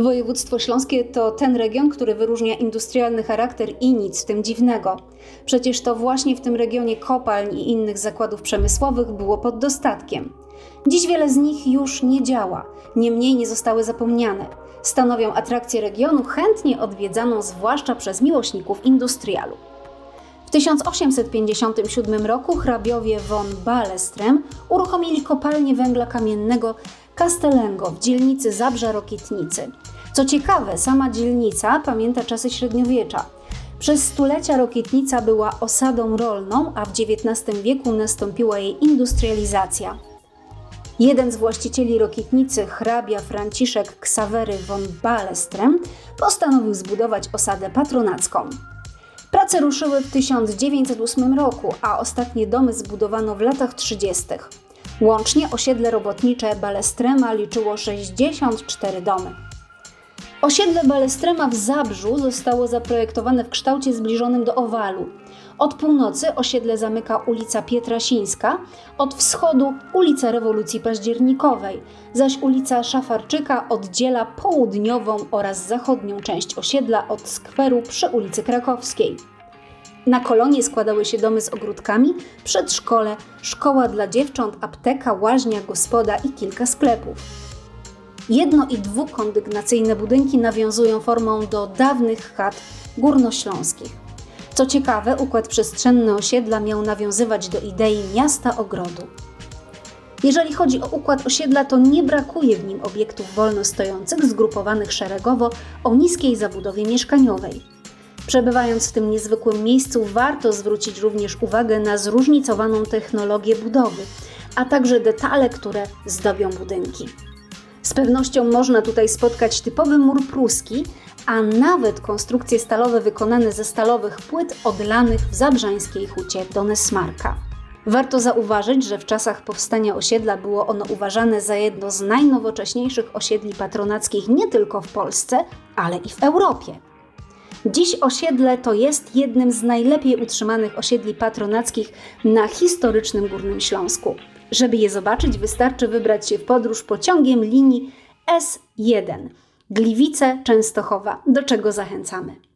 Województwo śląskie to ten region, który wyróżnia industrialny charakter i nic w tym dziwnego. Przecież to właśnie w tym regionie kopalń i innych zakładów przemysłowych było pod dostatkiem. Dziś wiele z nich już nie działa, niemniej nie zostały zapomniane. Stanowią atrakcję regionu chętnie odwiedzaną zwłaszcza przez miłośników industrialu. W 1857 roku hrabiowie von Balestrem uruchomili kopalnię węgla kamiennego Castellengo w dzielnicy Zabrza Rokietnicy. Co ciekawe, sama dzielnica pamięta czasy średniowiecza. Przez stulecia Rokietnica była osadą rolną, a w XIX wieku nastąpiła jej industrializacja. Jeden z właścicieli Rokietnicy, hrabia Franciszek Ksawery von Balestrem, postanowił zbudować osadę patronacką. Prace ruszyły w 1908 roku, a ostatnie domy zbudowano w latach 30. Łącznie osiedle robotnicze Balestrema liczyło 64 domy. Osiedle Balestrema w Zabrzu zostało zaprojektowane w kształcie zbliżonym do owalu. Od północy osiedle zamyka ulica Pietrasińska, od wschodu ulica Rewolucji Październikowej, zaś ulica Szafarczyka oddziela południową oraz zachodnią część osiedla od skweru przy ulicy Krakowskiej. Na kolonie składały się domy z ogródkami, przedszkole, szkoła dla dziewcząt, apteka, łaźnia, gospoda i kilka sklepów. Jedno- i dwukondygnacyjne budynki nawiązują formą do dawnych chat górnośląskich. Co ciekawe, układ przestrzenny osiedla miał nawiązywać do idei miasta ogrodu. Jeżeli chodzi o układ osiedla, to nie brakuje w nim obiektów wolno stojących, zgrupowanych szeregowo o niskiej zabudowie mieszkaniowej. Przebywając w tym niezwykłym miejscu, warto zwrócić również uwagę na zróżnicowaną technologię budowy, a także detale, które zdobią budynki. Z pewnością można tutaj spotkać typowy mur pruski, a nawet konstrukcje stalowe wykonane ze stalowych płyt odlanych w zabrzańskiej hucie Donesmarka. Warto zauważyć, że w czasach powstania osiedla było ono uważane za jedno z najnowocześniejszych osiedli patronackich nie tylko w Polsce, ale i w Europie. Dziś osiedle to jest jednym z najlepiej utrzymanych osiedli patronackich na historycznym Górnym Śląsku. Żeby je zobaczyć, wystarczy wybrać się w podróż pociągiem linii S1 Gliwice Częstochowa, do czego zachęcamy.